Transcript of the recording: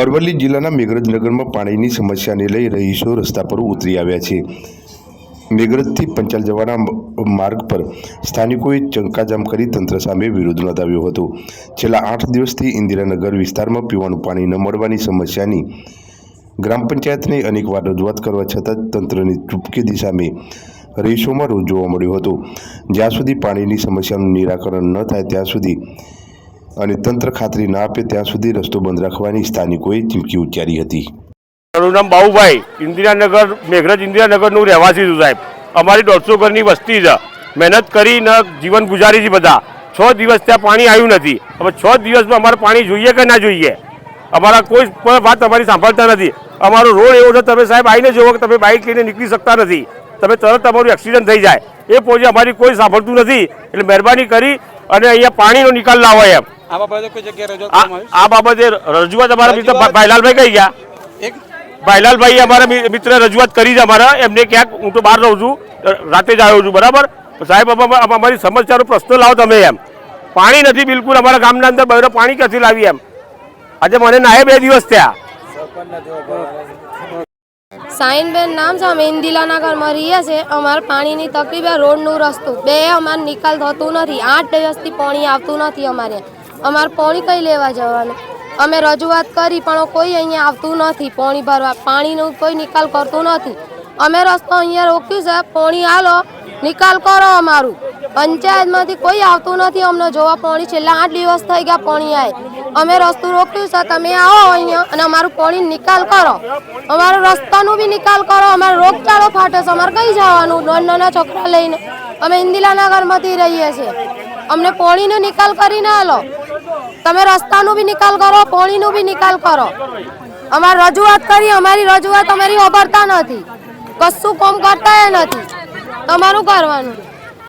અરવલ્લી જિલ્લાના મેઘરજનગરમાં પાણીની સમસ્યાને લઈ રહીશો રસ્તા પર ઉતરી આવ્યા છે. મેઘરજથી પંચાલ જવાના માર્ગ પર સ્થાનિકોએ ચંકાજામ કરી તંત્ર સામે વિરોધ નોંધાવ્યો હતો. છેલ્લા આઠ દિવસથી ઇન્દિરાનગર વિસ્તારમાં પીવાનું પાણી ન મળવાની સમસ્યાની ગ્રામ પંચાયતને અનેકવાર રજૂઆત કરવા છતાં તંત્રની ચૂપકેદી સામે રહીશોમાં રોજ જોવા મળ્યો હતો. જ્યાં સુધી પાણીની સમસ્યાનું નિરાકરણ ન થાય ત્યાં સુધી અને તંત્ર ખાતરી ના આપે ત્યાં સુધી રસ્તો બંધ રાખવાની સ્થાનિકોએ ચીમકી ઉચ્ચારી હતી. મારું નામ બાઉભાઈ, ઇન્દિરાનગર, મેઘરજ ઇન્દિરાનગરનું રહેવાસી છું સાહેબ. અમારી દોઢસો ઘરની વસ્તી છે. મહેનત કરીને જીવન ગુજારી છે બધા. છ દિવસ ત્યાં પાણી આવ્યું નથી. હવે છ દિવસમાં અમારે પાણી જોઈએ કે ના જોઈએ? અમારા કોઈ પણ વાત તમારી સાંભળતા નથી. અમારો રોડ એવો છે, તમે સાહેબ આવીને જુઓ કે તમે બાઇક લઈને નીકળી શકતા નથી. તમે તરત તમારું એક્સિડન્ટ થઈ જાય. એ પહોંચે અમારી કોઈ સાંભળતું નથી. એટલે મહેરબાની કરી અને અહીંયા પાણીનો નિકાલ લાવો એમ. આ બાબતે કોઈ જગ્યાએ રજૂઆત આ બાબતે અમારા મિત્ર ભાઈલાલભાઈ કઈ ગયા? એક ભાઈલાલભાઈ અમારા મિત્ર રજૂઆત કરી છે અમારા. એમને ક્યાંક હું તો બહાર રહું છું. રાતે જ આવ્યો છું બરાબર? સાહેબ અમા- અમા- અમારી સમસ્યાનો પ્રશ્ન લાવો તમે એમ. પાણી નથી બિલકુલ અમારા ગામના અંદર બહાર પાણી ક્યાંથી લાવી એમ? આજે મને નાહે બે દિવસ થયા. સાઈનબેન નામ છે અમે ઇન્દિલાનગરમાં રહીએ છીએ. અમારે પાણીની તકલીફ રોડનું રસ્તું. બે અમારે નિકાલ થતું નથી. આઠ દિવસથી પાણી આવતું નથી અમારે. અમારે પાણી કઈ લેવા જવાનું? અમે રજૂઆત કરી, પણ કોઈ અહીંયા આવતું નથી. પાણી ભરવા, પાણીનું કોઈ નિકાલ કરતું નથી. અમે રસ્તો અહીંયા રોક્યું છે, પાણી હાલો નિકાલ કરો અમારું. પંચાયતમાંથી કોઈ આવતું નથી અમને જોવા પાણી. છેલ્લા આઠ દિવસ થઈ ગયા પાણી આવે અમે રસ્તું રોક્યું છે, તમે આવો અહીંયા અને અમારું પાણી નિકાલ કરો. અમારો રસ્તાનું બી નિકાલ કરો, અમારો રોગચાળો ફાટે છે. અમારે કઈ જવાનું? નાના નાના છોકરા લઈને અમે ઇન્દિલાનગરમાંથી રહીએ છીએ. અમને પાણીનો નિકાલ કરીને આલો. તમે રસ્તાનું બી નિકાલ કરો, પાણીનો બી નિકાલ કરો. અમારે રજૂઆત કરી, અમારી રજૂઆત અમારી ખબરતા નથી. કશું કોમ કરતા નથી. તમારું કરવાનું.